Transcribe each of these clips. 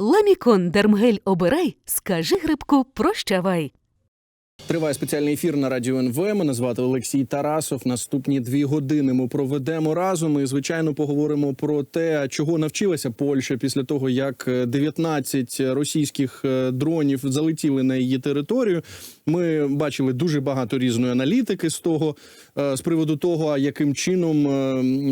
Ламікон Дермгель обирай, скажи грибку прощавай. Триває спеціальний ефір на радіо НВ. Мене звати Олексій Тарасов. Наступні дві години ми проведемо разом. І звичайно поговоримо про те, чого навчилася Польща після того, як 19 російських е, дронів залетіли на її територію. Ми бачили дуже багато різної аналітики з того е, з приводу того, яким чином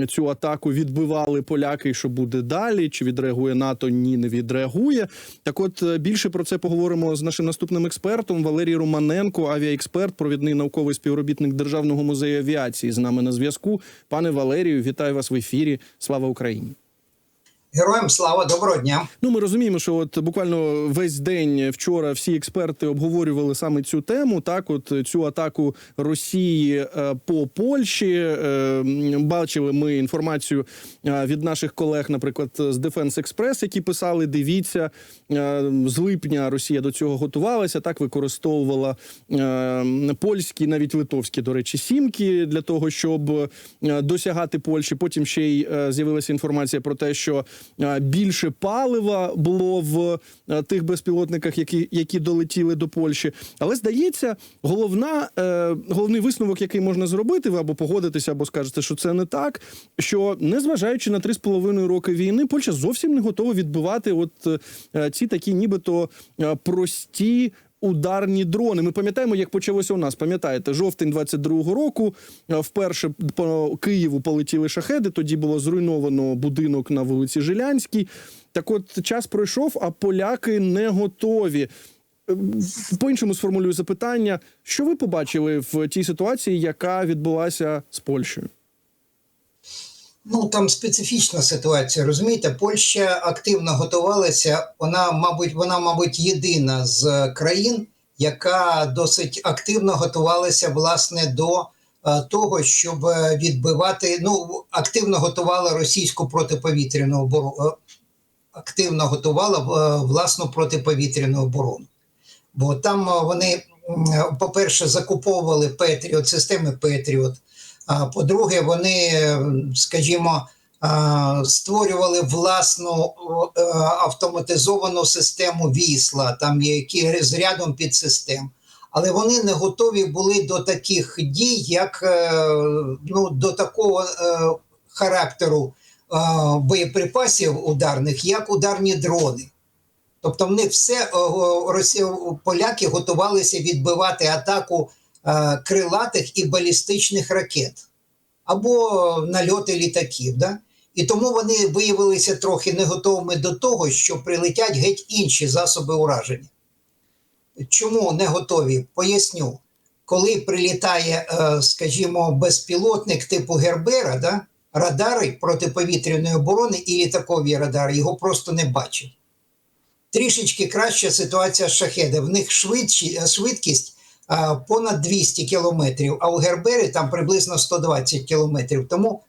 е, цю атаку відбивали поляки, і що буде далі, чи відреагує НАТО? Ні, не відреагує. Так, от е, більше про це поговоримо з нашим наступним експертом Валерій Романенко, авіаексперт, провідний науковий співробітник Державного музею авіації. З нами на зв'язку. Пане Валерію, вітаю вас в ефірі. Слава Україні! Героям слава доброго дня. Ну, ми розуміємо, що от буквально весь день вчора всі експерти обговорювали саме цю тему. Так, от цю атаку Росії е, по Польщі. Е, Бачили ми інформацію е, від наших колег, наприклад, з Defense Express, які писали: дивіться, з липня Росія до цього готувалася, так використовувала польські, навіть литовські, до речі, сімки для того, щоб досягати Польщі. Потім ще й з'явилася інформація про те, що більше палива було в е, тих безпілотниках, які, які долетіли до Польщі. Але здається, головна е, головний висновок, який можна зробити, ви або погодитеся, або скажете, що це не так. Що незважаючи на 3,5 роки війни, Польща зовсім не готова відбивати от е, ці такі, нібито е, прості. Ударні дрони. Ми пам'ятаємо, як почалося у нас. Пам'ятаєте, жовтень 22-го року е, вперше по Києву полетіли шахеди. Тоді було зруйновано будинок на вулиці Жилянській. Так, от час пройшов, а поляки не готові. Е, По-іншому сформулюю запитання: що ви побачили в тій ситуації, яка відбулася з Польщею? Ну там специфічна ситуація. Розумієте, Польща активно готувалася. Вона, мабуть, вона, мабуть, єдина з країн, яка досить активно готувалася власне до е, того, щоб е, відбивати. Ну активно готувала російську протиповітряну оборону. Активно готувала е, власну протиповітряну оборону. Бо там е, вони, по-перше, закуповували Петріот, системи Петріот. А по-друге, вони, скажімо, створювали власну е, автоматизовану систему вісла, там які з рядом підсистем. Але вони не готові були до таких дій, як е, ну, до такого е, характеру боєприпасів ударних, як ударні дрони. Тобто, в них все поляки готувалися відбивати атаку крилатих і балістичних ракет або нальоти літаків. Да? І тому вони виявилися трохи не готовими до того, що прилетять геть інші засоби ураження. Чому не готові? Поясню. Коли прилітає, е, скажімо, безпілотник типу Гербера, да? радари протиповітряної оборони і літакові радари його просто не бачать. Трішечки краща ситуація з шахеди. В них швидші, швидкість а, понад 200 кілометрів, а у Гербери там приблизно 120 кілометрів. Тому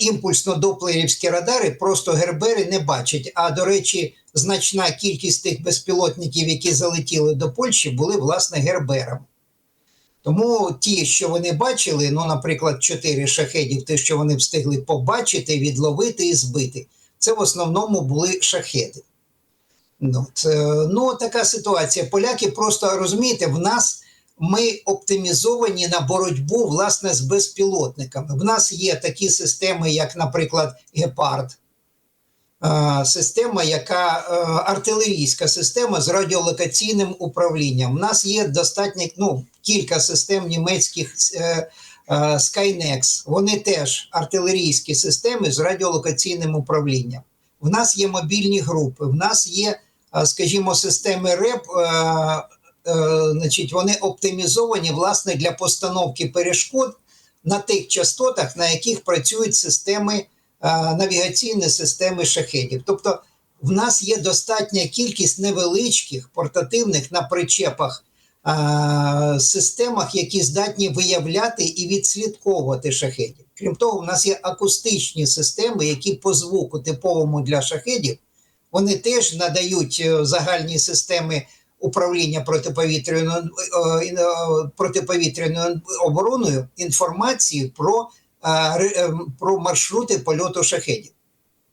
імпульсно-доплерівські радари просто Гербери не бачать. А до речі, значна кількість тих безпілотників, які залетіли до Польщі, були власне Герберами. Тому ті, що вони бачили, ну, наприклад, чотири шахедів, те, що вони встигли побачити, відловити і збити, це в основному були шахеди. Ну, це, ну, така ситуація. Поляки просто розумієте, в нас ми оптимізовані на боротьбу власне з безпілотниками. В нас є такі системи, як, наприклад, Гепард, е, система, яка е, артилерійська система з радіолокаційним управлінням. У нас є достатньо ну, кілька систем німецьких е, Skynex. Вони теж артилерійські системи з радіолокаційним управлінням. В нас є мобільні групи, в нас є, скажімо, системи РЕП, значить, вони оптимізовані власне для постановки перешкод на тих частотах, на яких працюють системи е, навігаційні системи шахедів. Тобто, в нас є достатня кількість невеличких портативних на причепах е, системах, які здатні виявляти і відслідковувати шахедів. Крім того, в нас є акустичні системи, які по звуку типовому для шахедів, вони теж надають е, загальні системи управління протиповітряною, е, е, протиповітряною обороною інформацію про, е, про маршрути польоту шахедів.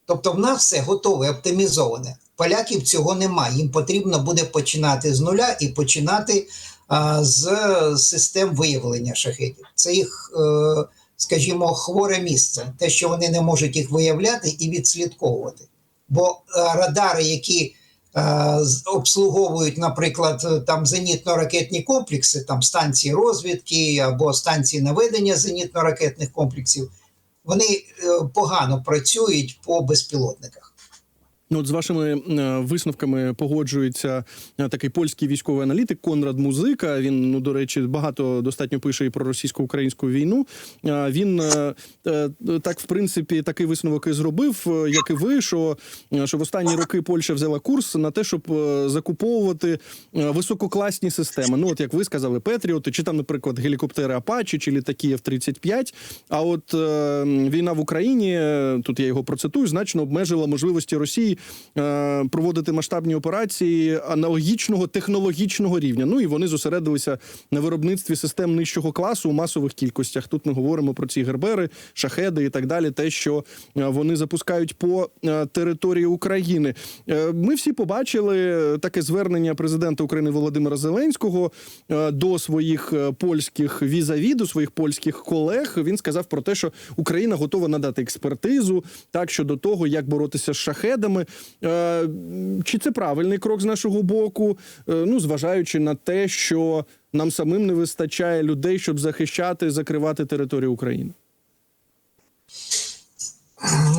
Тобто в нас все готове, оптимізоване. Поляків цього немає. Їм потрібно буде починати з нуля і починати з систем виявлення шахетів. Це їх, скажімо, хворе місце, те, що вони не можуть їх виявляти і відслідковувати. Бо радари, які обслуговують, наприклад, е, там зенітно-ракетні комплекси, там станції розвідки або станції наведення зенітно-ракетних комплексів, вони е, погано працюють по безпілотниках. Ну, от з вашими е, висновками погоджується е, такий польський військовий аналітик Конрад Музика. Він, ну до речі, багато достатньо пише і про російсько-українську війну. Е, Він так, в принципі, такий висновок і зробив, як і ви, що, що в останні роки Польща взяла курс на те, щоб закуповувати висококласні системи. Ну, от як ви сказали, Петріоти, чи там, наприклад, гелікоптери Апачі, чи літаки F-35. А от війна в Україні, тут я його процитую, значно обмежила можливості Росії е, проводити масштабні операції аналогічного технологічного рівня. Ну і вони зосередилися на виробництві систем нижчого класу у масових кількостях. Тут ми говоримо про ці гербери, шахеди і так далі. Те, що е, вони запускають по е, території України. Е, Ми всі побачили таке звернення президента України Володимира Зеленського до своїх польських візаві, до своїх польських колег. Він сказав про те, що Україна готова надати експертизу так щодо того, як боротися з шахедами. Е, Чи це правильний крок з нашого боку? Е, Ну, зважаючи на те, що нам самим не вистачає людей, щоб захищати, закривати територію України.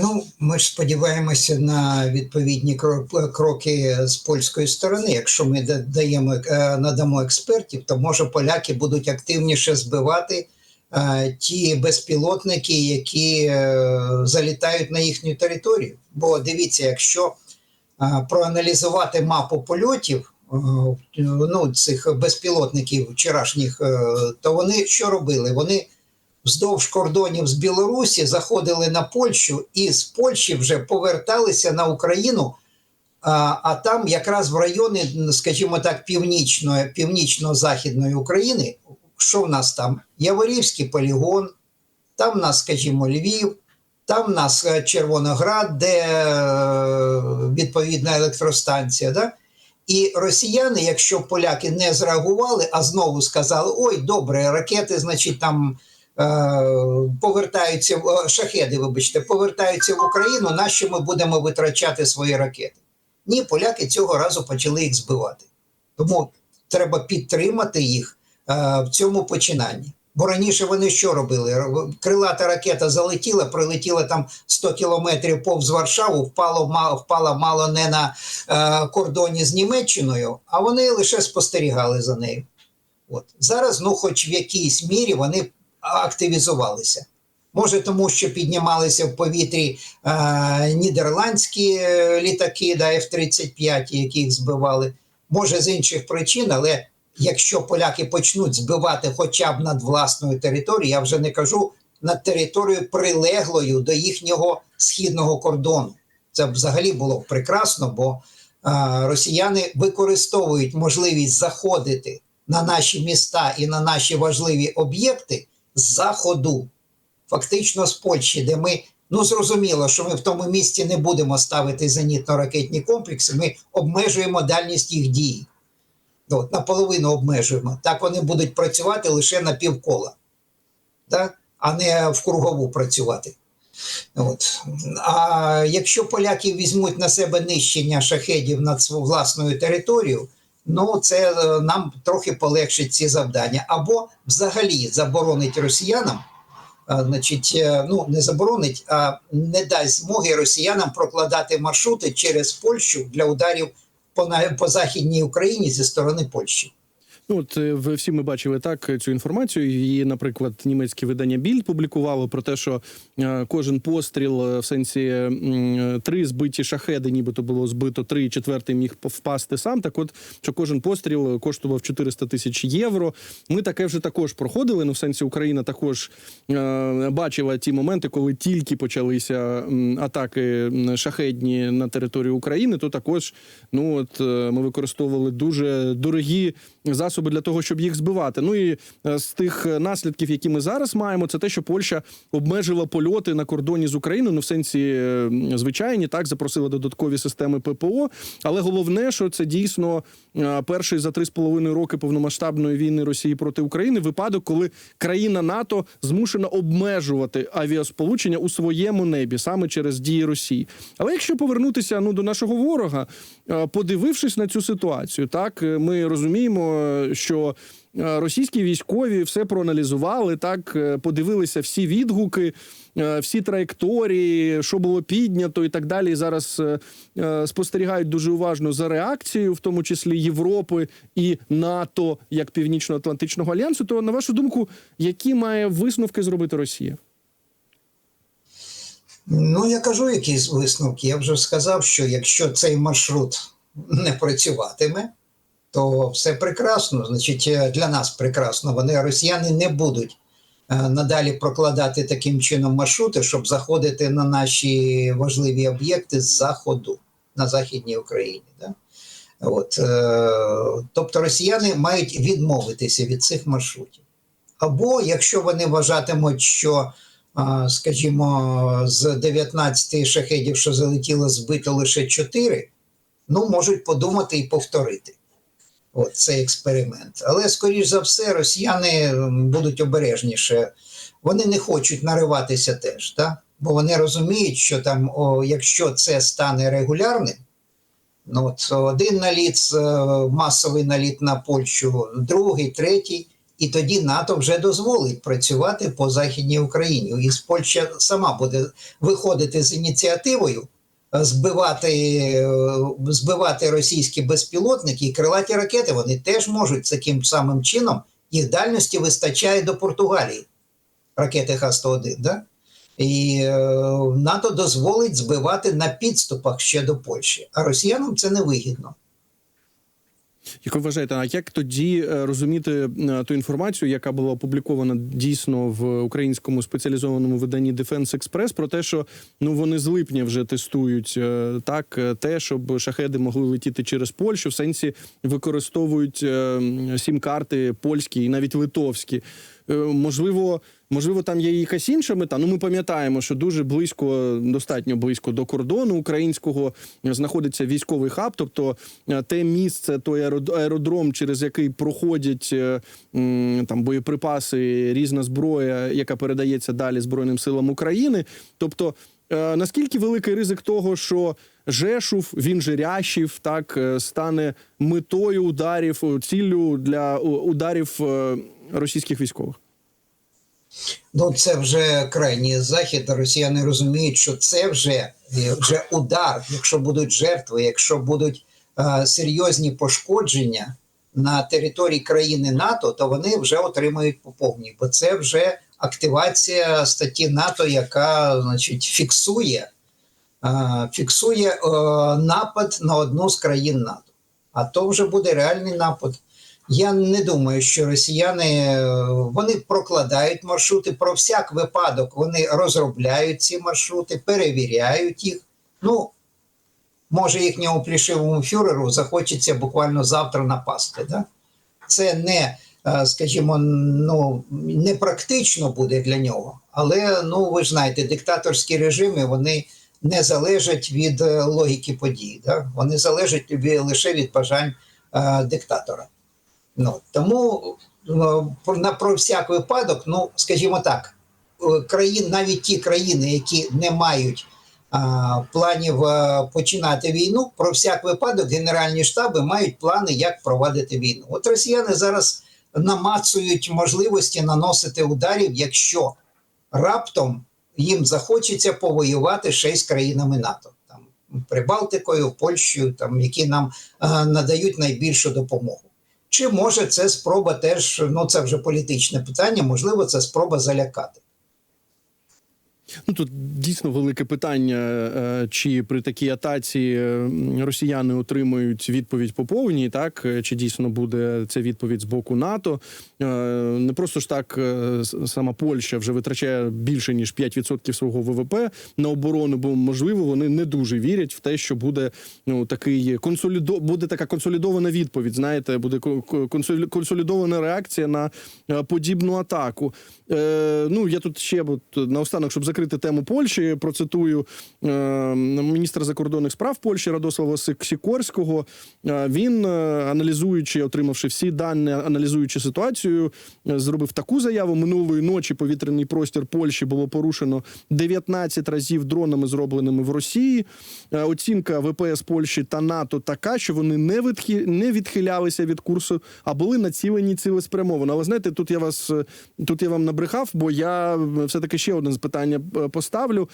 Ну, ми ж сподіваємося на відповідні кроки з польської сторони. Якщо ми даємо е, надамо експертів, то може поляки будуть активніше збивати ті безпілотники, які е, залітають на їхню територію. Бо дивіться, якщо е, проаналізувати мапу польотів. е, Ну, цих безпілотників вчорашніх, е, то вони що робили? Вони вздовж кордонів з Білорусі заходили на Польщу і з Польщі вже поверталися на Україну. А, а там якраз в районі, скажімо так, північно-західної України, що в нас там? Яворівський полігон, там в нас, скажімо, Львів, там в нас е, Червоноград, де е, відповідна електростанція. Да? І росіяни, якщо поляки не зреагували, а знову сказали: ой, добре, ракети, значить, там е, повертаються е, шахеди, вибачте, повертаються в Україну, на що ми будемо витрачати свої ракети? Ні, поляки цього разу почали їх збивати. Тому треба підтримати їх в цьому починанні. Бо раніше вони що робили? Крилата ракета залетіла, прилетіла там 100 кілометрів повз Варшаву, впало, впала мало не на е, кордоні з Німеччиною, а вони лише спостерігали за нею. От. Зараз, ну, хоч в якійсь мірі вони активізувалися. Може, тому що піднімалися в повітрі е, нідерландські е, літаки, да, F-35, яких збивали. Може, з інших причин, але якщо поляки почнуть збивати хоча б над власною територією, я вже не кажу над територією прилеглою до їхнього східного кордону. Це взагалі було б прекрасно, бо е, росіяни використовують можливість заходити на наші міста і на наші важливі об'єкти з заходу, фактично з Польщі, де ми. Ну, зрозуміло, що ми в тому місці не будемо ставити зенітно-ракетні комплекси, ми обмежуємо дальність їх дії. От, наполовину обмежуємо. Так вони будуть працювати лише на півкола, так? а не в кругову працювати. От. А якщо поляки візьмуть на себе нищення шахедів над свою власною територією, ну це е, нам трохи полегшить ці завдання. Або взагалі заборонить росіянам, а, значить, е, ну не заборонить, а не дасть змоги росіянам прокладати маршрути через Польщу для ударів по, по західній Україні зі сторони Польщі. Ну, от е, всі ми бачили так цю інформацію. Її, наприклад, німецьке видання Більд публікувало про те, що е, кожен постріл е, в сенсі три збиті шахеди, нібито було збито три, четвертий міг впасти сам. Так, от що кожен постріл коштував 400 тисяч євро. Ми таке вже також проходили. Ну, в сенсі Україна також бачила ті моменти, коли тільки почалися атаки шахедні на територію України. То також ну от ми використовували дуже дорогі засоби засоби для того, щоб їх збивати. Ну і е, з тих е, наслідків, які ми зараз маємо, це те, що Польща обмежила польоти на кордоні з Україною. Ну, в сенсі е, звичайні, так запросила додаткові системи ППО. Але головне, що це дійсно перший за три з половиною роки повномасштабної війни Росії проти України випадок, коли країна НАТО змушена обмежувати авіасполучення у своєму небі саме через дії Росії. Але якщо повернутися ну до нашого ворога, подивившись на цю ситуацію, так ми розуміємо, що е, російські військові все проаналізували, так е, подивилися всі відгуки, е, всі траєкторії, що було піднято, і так далі. Зараз спостерігають дуже уважно за реакцією, в тому числі Європи і НАТО як Північно-Атлантичного альянсу. То на вашу думку, які має висновки зробити Росія? Ну, я кажу, якісь висновки. Я вже сказав, що якщо цей маршрут не працюватиме, то все прекрасно. Значить, е, для нас прекрасно. Вони росіяни не будуть е, надалі прокладати таким чином маршрути, щоб заходити на наші важливі об'єкти з заходу на західній Україні. Да? От, е, тобто росіяни мають відмовитися від цих маршрутів. Або якщо вони вважатимуть, що скажімо, з 19 шахедів, що залетіло, збито лише 4, ну, можуть подумати і повторити от цей експеримент. Але, скоріш за все, росіяни будуть обережніше. Вони не хочуть нариватися теж, так? бо вони розуміють, що там, о, якщо це стане регулярним, ну, от один наліт, е, масовий наліт на Польщу, другий, третій, і тоді НАТО вже дозволить працювати по Західній Україні. І Польща сама буде виходити з ініціативою збивати, е, збивати російські безпілотники і крилаті ракети. Вони теж можуть таким самим чином. Їх дальності вистачає до Португалії ракети Х-101. Да? І е, НАТО дозволить збивати на підступах ще до Польщі, а росіянам це не вигідно. Як ви вважаєте, а як тоді е, розуміти е, ту інформацію, яка була опублікована дійсно в українському спеціалізованому виданні Defense Express, про те, що ну вони з липня вже тестують е, так те, щоб шахеди могли летіти через Польщу, в сенсі використовують сім-карти польські і навіть литовські. Е, Можливо, можливо, там є якась інша мета. Ну, ми пам'ятаємо, що дуже близько, достатньо близько до кордону українського знаходиться військовий хаб, тобто е, те місце, той аерод- аеродром, через який проходять е, там боєприпаси, різна зброя, яка передається далі Збройним силам України. Тобто, наскільки великий ризик того, що Жешув, він же Рящів, так стане метою ударів, ціллю для ударів російських військових. Ну, це вже крайній захід. Росіяни розуміють, що це вже, е, вже удар. Якщо будуть жертви, якщо будуть е, серйозні пошкодження на території країни НАТО, то вони вже отримають по повній, бо це вже активація статті НАТО, яка значить фіксує, е, фіксує е, напад на одну з країн НАТО. А то вже буде реальний напад. Я не думаю, що росіяни е, вони прокладають маршрути про всяк випадок. Вони розробляють ці маршрути, перевіряють їх. Ну, може, їхньому плішивому фюреру захочеться буквально завтра напасти. Да? Це не, е, скажімо, ну, не практично буде для нього. Але ну, ви ж знаєте, диктаторські режими вони не залежать від е, логіки подій. Да? Вони залежать лише від бажань е, диктатора. Ну, тому про- на про всяк випадок, ну скажімо так, е, країн, навіть ті країни, які не мають а, планів а, починати війну, про всяк випадок генеральні штаби мають плани, як провадити війну. От росіяни зараз намацують можливості наносити ударів, якщо раптом їм захочеться повоювати ще з країнами НАТО, там Прибалтикою, Польщею, там які нам а, надають найбільшу допомогу. Чи може це спроба теж, ну це вже політичне питання, можливо, це спроба залякати. Ну тут дійсно велике питання, е, чи при такій атаці е, росіяни отримують відповідь по повній, так Е, чи дійсно буде ця відповідь з боку НАТО? Не просто ж так сама Польща вже витрачає більше ніж 5% свого ВВП на оборону, бо можливо вони не дуже вірять в те, що буде ну такий консолідо буде така консолідована відповідь. Знаєте, буде ко- ко- консолі- консолідована реакція на подібну атаку. Ну я тут ще от, наостанок, щоб закрити тему Польщі, процитую е, міністра закордонних справ Польщі Радослава Сікорського. Е, він, е, аналізуючи, отримавши всі дані, аналізуючи ситуацію, е, зробив таку заяву. Минулої ночі повітряний простір Польщі було порушено 19 разів дронами, зробленими в Росії. Оцінка ВПС Польщі та НАТО така, що вони не відхи... не відхилялися від курсу, а були націлені цілеспрямовано. Але знаєте, тут я вас тут я вам набрехав, бо я все таки ще одне питання поставлю.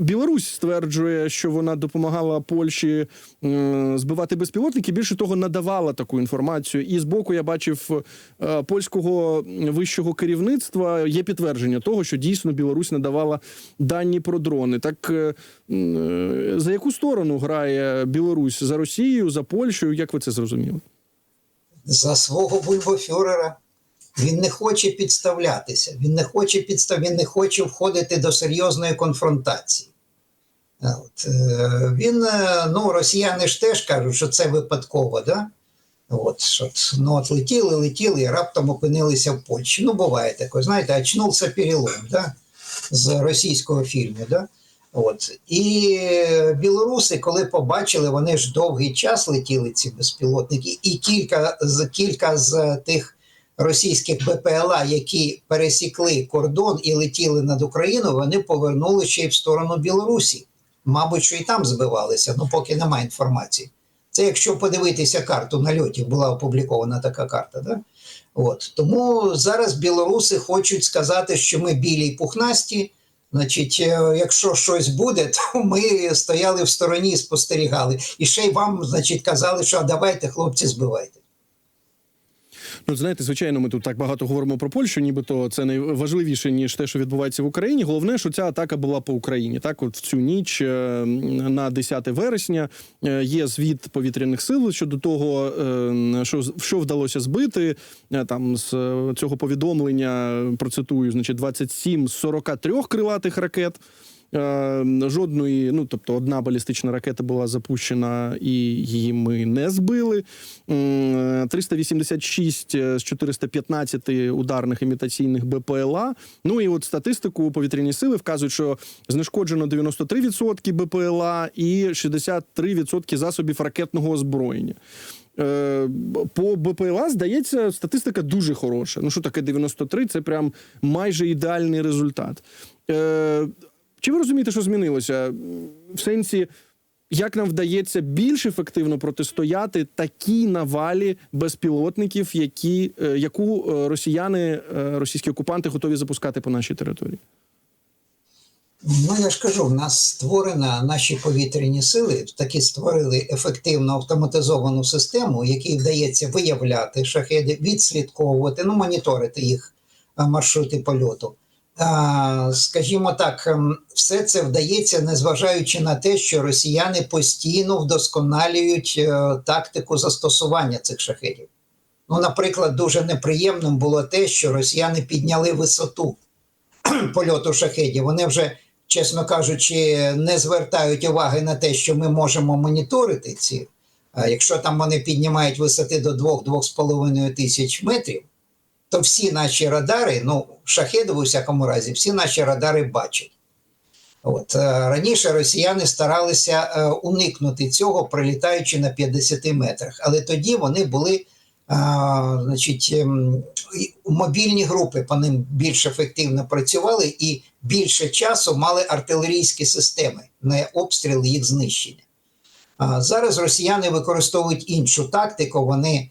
Білорусь стверджує, що вона допомагала Польщі е, збивати безпілотники. Більше того, надавала таку інформацію. І з боку я бачив е, польського вищого керівництва є підтвердження того, що дійсно Білорусь надавала дані про дрони. Так е, е, за яку сторону грає Білорусь за Росією, за Польщею? Як ви це зрозуміли? за свого бульбофюрера. Він не хоче підставлятися, він не хоче підстав, він не хоче входити до серйозної конфронтації. От, е, він, е, ну, росіяни ж теж кажуть, що це випадково, да? От, що, ну, от летіли, летіли і раптом опинилися в Польщі. Ну, буває таке, знаєте, очнувся перелом да? з російського фільму. Да? От. І білоруси, коли побачили, вони ж довгий час летіли ці безпілотники, і кілька кілька з тих російських БПЛА, які пересікли кордон і летіли над Україною, вони повернули ще й в сторону Білорусі. Мабуть, що і там збивалися, ну поки немає інформації. Це якщо подивитися карту нальотів, була опублікована така карта. Да? От. Тому зараз білоруси хочуть сказати, що ми білі й пухнасті. Значить, е, якщо щось буде, то ми стояли в стороні і спостерігали. І ще й вам, значить, казали, що «А давайте, хлопці, збивайте. Ну, знаєте, звичайно, ми тут так багато говоримо про Польщу, нібито це найважливіше, ніж те, що відбувається в Україні. Головне, що ця атака була по Україні. Так, от в цю ніч е, на 10 вересня е, є звіт повітряних сил щодо того, е, що що вдалося збити. Там з цього повідомлення процитую, значить, 27 з 43 крилатих ракет. Е, Жодної, ну тобто, одна балістична ракета була запущена, і її ми не збили. 386 з 415 ударних імітаційних БПЛА. Ну і от статистику повітряні сили вказують, що знешкоджено 93% БПЛА і 63% засобів ракетного озброєння. Е, По БПЛА, здається, статистика дуже хороша. Ну що таке 93? Це прям майже ідеальний результат. Чи ви розумієте, що змінилося? В сенсі, як нам вдається більш ефективно протистояти такій навалі безпілотників, які, е, яку е, росіяни, е, російські окупанти готові запускати по нашій території? Ну, я ж кажу, в нас створена наші повітряні сили, таки створили ефективну автоматизовану систему, якій вдається виявляти шахеди, відслідковувати, ну, моніторити їх маршрути польоту. Скажімо так, ем, все це вдається, незважаючи на те, що росіяни постійно вдосконалюють е, тактику застосування цих шахедів. Ну, наприклад, дуже неприємним було те, що росіяни підняли висоту польоту шахедів. Вони вже, чесно кажучи, не звертають уваги на те, що ми можемо моніторити ці. Якщо там вони піднімають висоти до 2-2,5 тисяч метрів, то всі наші радари, ну, шахеди в усякому разі, всі наші радари бачать. От е, раніше росіяни старалися е, уникнути цього, прилітаючи на 50 метрах, але тоді вони були а, значить, ем, мобільні групи по ним більш ефективно працювали і більше часу мали артилерійські системи на обстріли їх знищення. А зараз росіяни використовують іншу тактику. Вони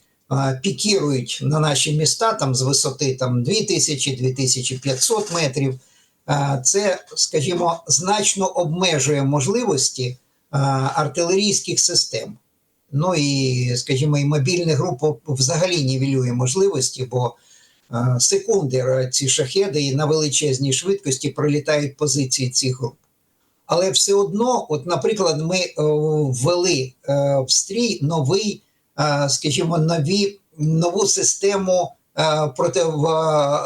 пікірують на наші міста там з висоти там 2000-2500 метрів. Це, скажімо, значно обмежує можливості артилерійських систем. Ну і, скажімо, і мобільна група взагалі нівелює можливості, бо секунди ці шахеди і на величезній швидкості пролітають позиції цих груп. Але все одно, от, наприклад, ми е, ввели е, в стрій новий, скажімо, нові, нову систему е, проти, е,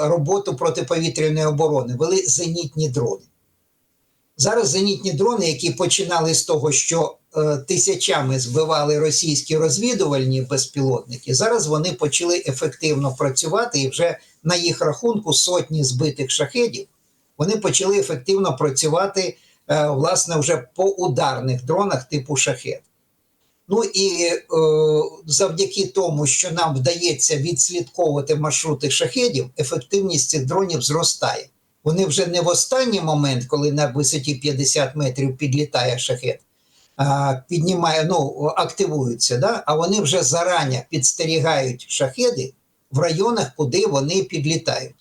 роботу протиповітряної оборони, ввели зенітні дрони. Зараз зенітні дрони, які починали з того, що е, тисячами збивали російські розвідувальні безпілотники, зараз вони почали ефективно працювати і вже на їх рахунку сотні збитих шахедів. Вони почали ефективно працювати е, власне вже по ударних дронах типу шахет. Ну і е, завдяки тому, що нам вдається відслідковувати маршрути шахедів, ефективність цих дронів зростає. Вони вже не в останній момент, коли на висоті 50 метрів підлітає шахет, піднімає, ну, активуються, да? а вони вже зарані підстерігають шахеди в районах, куди вони підлітають.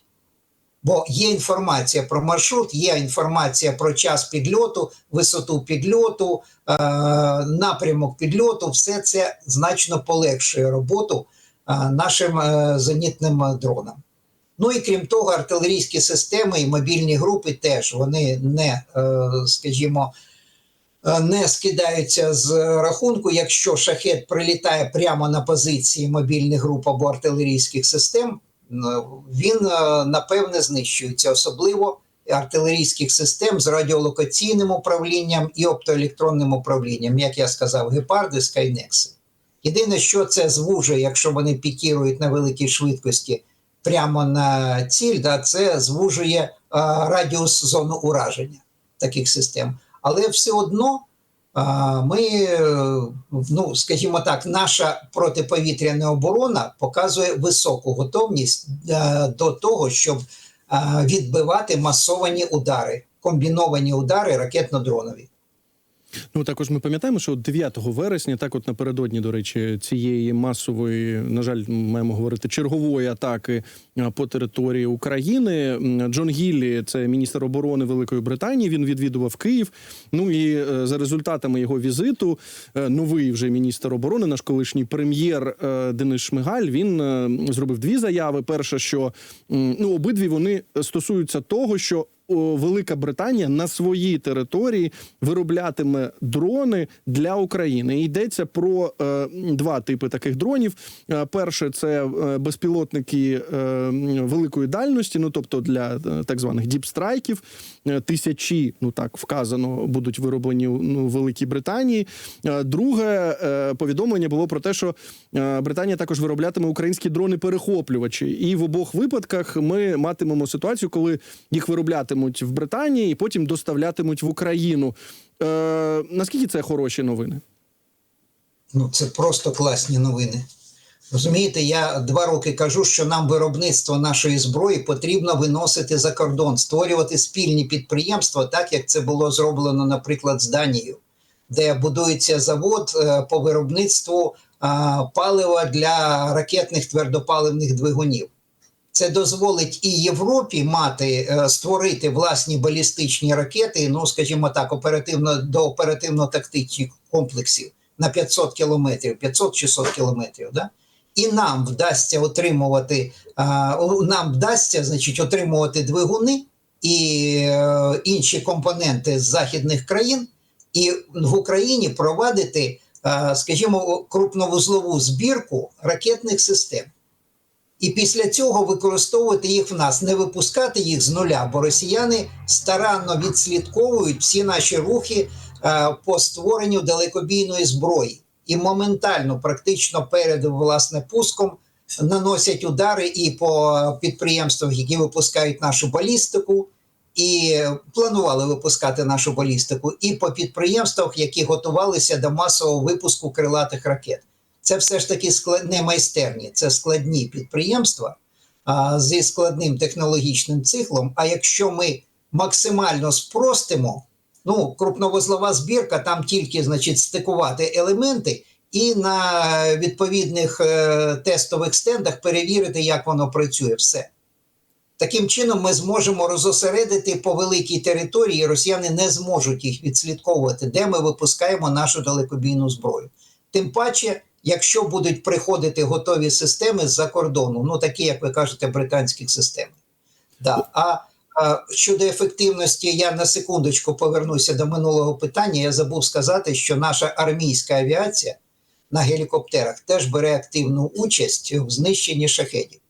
Бо є інформація про маршрут, є інформація про час підльоту, висоту підльоту, е, напрямок підльоту. Все це значно полегшує роботу е, нашим е, зенітним дронам. Ну і крім того, артилерійські системи і мобільні групи теж вони не, скажімо, не скидаються з рахунку, якщо шахет прилітає прямо на позиції мобільних груп або артилерійських систем, він е, напевне знищується, особливо артилерійських систем з радіолокаційним управлінням і оптоелектронним управлінням, як я сказав, гепарди, скайнекси. Єдине, що це звужує, якщо вони пікірують на великій швидкості прямо на ціль, да, це звужує а, радіус зону ураження таких систем. Але все одно ми, е, ну скажімо так, наша протиповітряна оборона показує високу готовність е, до того, щоб відбивати масовані удари, комбіновані удари ракетно-дронові. Ну також ми пам'ятаємо, що 9 вересня, так от напередодні, до речі, цієї масової, на жаль, маємо говорити чергової атаки по території України. Джон Гіллі, це міністр оборони Великої Британії. Він відвідував Київ. Ну і е, за результатами його візиту, е, новий вже міністр оборони, наш колишній прем'єр е, Денис Шмигаль, він зробив дві заяви. Перша, що ну обидві вони стосуються того, що Велика Британія на своїй території вироблятиме дрони для України. Йдеться про е, два типи таких дронів. Е, перше це е, безпілотники е, великої дальності, ну тобто для е, так званих діпстрайків. Е, Тисячі, ну так вказано, будуть вироблені ну, в Великій Британії. Е, Друге е, повідомлення було про те, що Британія також вироблятиме українські дрони-перехоплювачі. І в обох випадках ми матимемо ситуацію, коли їх вироблятимуть в Британії і потім доставлятимуть в Україну. Е, наскільки це хороші новини? Ну, це просто класні новини. Розумієте, я два роки кажу, що нам виробництво нашої зброї потрібно виносити за кордон, створювати спільні підприємства, так як це було зроблено, наприклад, з Данією, де будується завод е, по виробництву палива для ракетних твердопаливних двигунів. Це дозволить і Європі мати е, створити власні балістичні ракети, ну скажімо так, оперативно до оперативно-тактичних комплексів на 500 кілометрів, 500-600 кілометрів. Да? І нам вдасться отримувати, нам вдасться, значить, отримувати двигуни і е, інші компоненти з західних країн, і в Україні провадити, скажімо, крупновузлову збірку ракетних систем. І після цього використовувати їх в нас, не випускати їх з нуля, бо росіяни старанно відслідковують всі наші рухи е, по створенню далекобійної зброї і моментально, практично перед власне пуском, наносять удари і по підприємствах, які випускають нашу балістику, і планували випускати нашу балістику, і по підприємствах, які готувалися до масового випуску крилатих ракет. Це все ж таки склад... не майстерні, це складні підприємства а, зі складним технологічним циклом. А якщо ми максимально спростимо, ну, крупновузлова збірка, там тільки значить, стикувати елементи і на відповідних е, тестових стендах перевірити, як воно працює. Все. Таким чином, ми зможемо розосередити по великій території, росіяни не зможуть їх відслідковувати, де ми випускаємо нашу далекобійну зброю. Тим паче, якщо будуть приходити готові системи з-за кордону, ну такі, як ви кажете, британських систем. Да. А, щодо ефективності, я на секундочку повернуся до минулого питання. Я забув сказати, що наша армійська авіація на гелікоптерах теж бере активну участь в знищенні шахедів.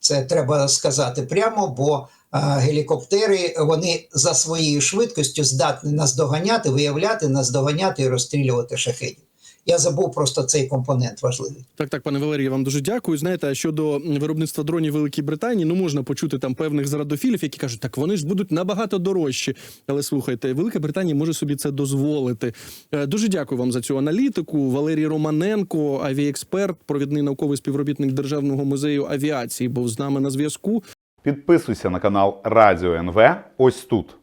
Це треба сказати прямо, бо гелікоптери вони за своєю швидкістю здатні наздоганяти, виявляти, наздоганяти і розстрілювати шахедів. Я забув просто цей компонент важливий. Так, так, пане Валерію, вам дуже дякую. Знаєте, а щодо виробництва дронів Великій Британії, ну можна почути там певних зрадофілів, які кажуть, так вони ж будуть набагато дорожчі. Але слухайте, Велика Британія може собі це дозволити. Е, Дуже дякую вам за цю аналітику. Валерій Романенко, авіаексперт, провідний науковий співробітник Державного музею авіації, був з нами на зв'язку. Підписуйся на канал Радіо НВ ось тут.